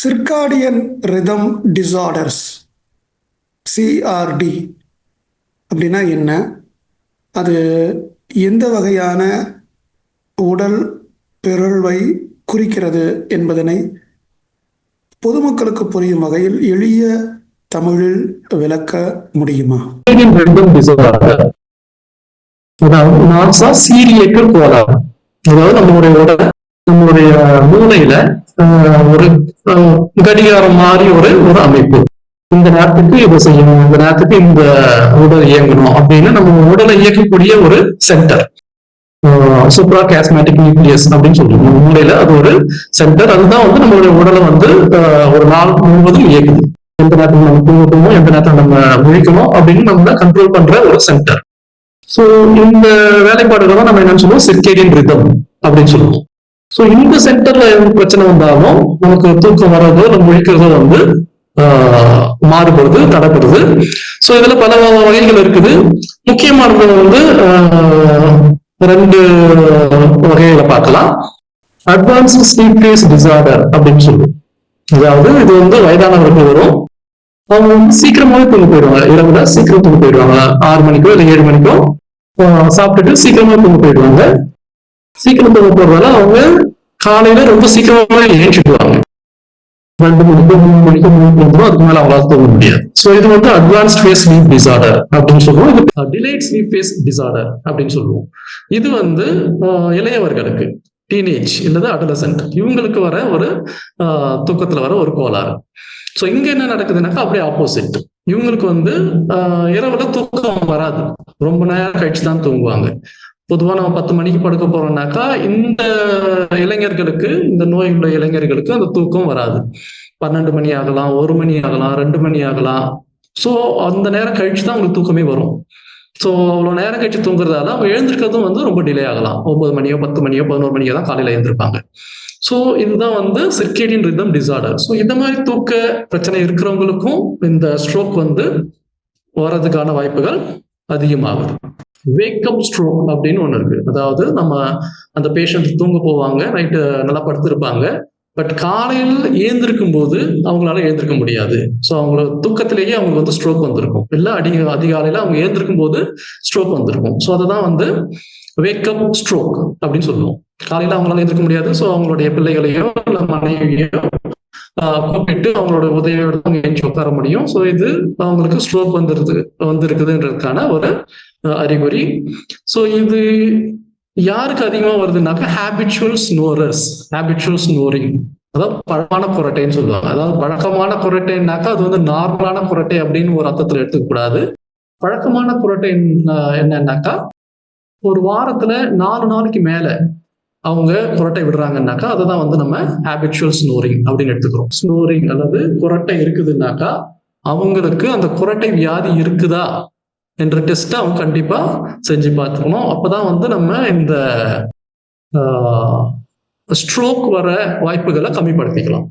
Circadian rhythm disorders CRT அப்படின்னா என்ன? அது எந்த வகையான உடல் பிறழ்வை குறிக்கிறது என்பதனை பொதுமக்களுக்கு புரியும் வகையில் எளிய தமிழில் விளக்க முடியுமா? அதாவது அதாவது நம்மளுடைய உடல் நம்மளுடைய மூளையில ஒரு கடிகாரம் மாதிரி ஒரு ஒரு அமைப்பு. இந்த நேரத்துக்கு இதை செய்யணும். இந்த நேரத்துக்கு இந்த உடல் இயங்கணும் அப்படின்னு நம்ம உடலை இயக்கக்கூடிய ஒரு சென்டர் சூப்ரா கேஸ்மேட்டிக் நியூக்ளியஸ் அப்படின்னு சொல்லுவோம். நம்ம மூளையில அது ஒரு சென்டர் அதுதான் வந்து நம்மளுடைய உடலை வந்து ஒரு நாள் முழுவதும் இயக்குது. எந்த நேரத்துல நம்ம தூங்கட்டுமோ எந்த நேரத்துல நம்ம முழிக்கணும் அப்படின்னு நம்ம கண்ட்ரோல் பண்ற ஒரு சென்டர் சோ இந்த வேலைப்பாடுகளை நம்ம என்னன்னு சொல்லுவோம்? சிர்கேடியன் ரிதம் அப்படின்னு சொல்லுவோம். சோ இந்த சென்டர்ல எந்த பிரச்சனை வந்தாலும் நமக்கு தூக்கம் வர்றதோ நம்ம முழிக்கிறதோ வந்து மாறுபடுது தடைப்படுது சோ இதுல பல வகைகள் இருக்குது. முக்கியமானது வந்து ரெண்டு வகைகளை பார்க்கலாம். அட்வான்ஸ்டு ஸ்லீப் ஃபேஸ் டிசார்டர் அப்படின்னு சொல்லுவோம் அதாவது இது வந்து வயதானவருக்கு வரும். அவங்க வந்து சீக்கிரமாவே தூங்க போயிடுவாங்க. இரவுல சீக்கிரம் தூங்க போயிடுவாங்க. ஆறு மணிக்கோ இல்லை ஏழு மணிக்கோ சாப்பிட்டுட்டு சீக்கிரமா தூங்க போயிடுவாங்க. சீக்கிரம் தூங்க அவங்க காலையில ரொம்ப சீக்கிரமா ஏற்றிடுவாங்க. ரெண்டு மணிக்கு மூணு மணிக்கு மூணு மணிக்கு அதுக்கு மேல அவங்களால தூங்க முடியாது. சோ இது வந்து அட்வான்ஸ்ட் ஃபேஸ் ஸ்லீப் டிசார்டர் அப்படின்னு சொல்லுவோம். இது டிலேட் ஸ்லீப் ஃபேஸ் டிசார்டர் அப்படின்னு சொல்லுவோம். இது வந்து இளையவர்களுக்கு டீனேஜ் இல்லது அடலசன்ட் இவங்களுக்கு வர ஒரு ஆஹ் தூக்கத்துல வர ஒரு கோளாறு. சோ இங்க என்ன நடக்குதுனாக்கா அப்படியே ஆப்போசிட் இவங்களுக்கு வந்து ஆஹ் இரவுல தூக்கம் வராது. ரொம்ப நேரம் கழிச்சு தான் தூங்குவாங்க. பொதுவா நம்ம பத்து மணிக்கு படுக்க போறோம்னாக்கா இந்த இளைஞர்களுக்கு இந்த நோய் உள்ள இளைஞர்களுக்கு அந்த தூக்கம் வராது. பன்னெண்டு மணி ஆகலாம் ஒரு மணி ஆகலாம் ரெண்டு மணி ஆகலாம். ஸோ அந்த நேரம் கழிச்சு தான் அவங்களுக்கு தூக்கமே வரும். ஸோ அவ்வளோ நேரம் கழிச்சு தூங்குறதால அவங்க எழுந்திருக்கிறதும் வந்து ரொம்ப டிலே ஆகலாம். ஒன்பது மணியோ பத்து மணியோ பதினோரு மணியோ தான் காலையில் எழுந்திருப்பாங்க. ஸோ இதுதான் வந்து சிர்கேடியன் ரிதம் டிசார்டர் ஸோ இந்த மாதிரி தூக்க பிரச்சனை இருக்கிறவங்களுக்கும் இந்த ஸ்ட்ரோக் வந்து வர்றதுக்கான வாய்ப்புகள் அதிகமாகுது. வேக்கப் ஸ்ட்ரோக் அப்படின்னு ஒன்று இருக்கு. அதாவது நம்ம அந்த பேஷண்ட் தூங்க போவாங்க நைட்டு நல்லா படுத்திருப்பாங்க. பட் காலையில் ஏந்திருக்கும் போது அவங்களால ஏந்திருக்க முடியாது. ஸோ அவங்கள தூக்கத்திலேயே அவங்களுக்கு வந்து ஸ்ட்ரோக் வந்திருக்கும். இல்லை அடி அதிகாலையில் அவங்க ஏந்திருக்கும் போது ஸ்ட்ரோக் வந்திருக்கும். ஸோ அதை தான் வந்து வேக்கப் ஸ்ட்ரோக் அப்படின்னு சொல்லுவோம். காலையில் அவங்களால எழுந்திருக்க முடியாது. ஸோ அவங்களுடைய பிள்ளைகளையோ இல்லை மனைவியோ கூப்பிட்டு அவங்களோட உதவியோட அவங்க எஞ்சி உட்கார முடியும். ஸோ இது அவங்களுக்கு ஸ்ட்ரோக் வந்துருது வந்திருக்குதுன்றதுக்கான ஒரு அறிகுறி. ஸோ இது யாருக்கு அதிகமா வருதுன்னாக்கா ஹேபிச்சுவல் ஸ்னோரஸ் ஹேபிச்சுவல் ஸ்னோரிங் அதாவது பழமான குரட்டைன்னு சொல்லுவாங்க. அதாவது பழக்கமான குரட்டைன்னாக்கா அது வந்து நார்மலான குரட்டை அப்படின்னு ஒரு அர்த்தத்தில் எடுத்துக்கூடாது பழக்கமான குரட்டை என்னன்னாக்கா ஒரு வாரத்துல நாலு நாளைக்கு மேல அவங்க குரட்டை விடுறாங்கன்னாக்கா அதை தான் வந்து நம்ம ஹேபிச்சுவல் ஸ்னோரிங் அப்படின்னு எடுத்துக்கிறோம். ஸ்னோரிங் அல்லது குரட்டை இருக்குதுன்னாக்கா அவங்களுக்கு அந்த குரட்டை வியாதி இருக்குதா என்ற டெஸ்ட்டை அவங்க கண்டிப்பா செஞ்சு பார்த்துக்கணும். அப்பதான் வந்து நம்ம இந்த ஸ்ட்ரோக் வர வாய்ப்புகளை கம்மிப்படுத்திக்கலாம்.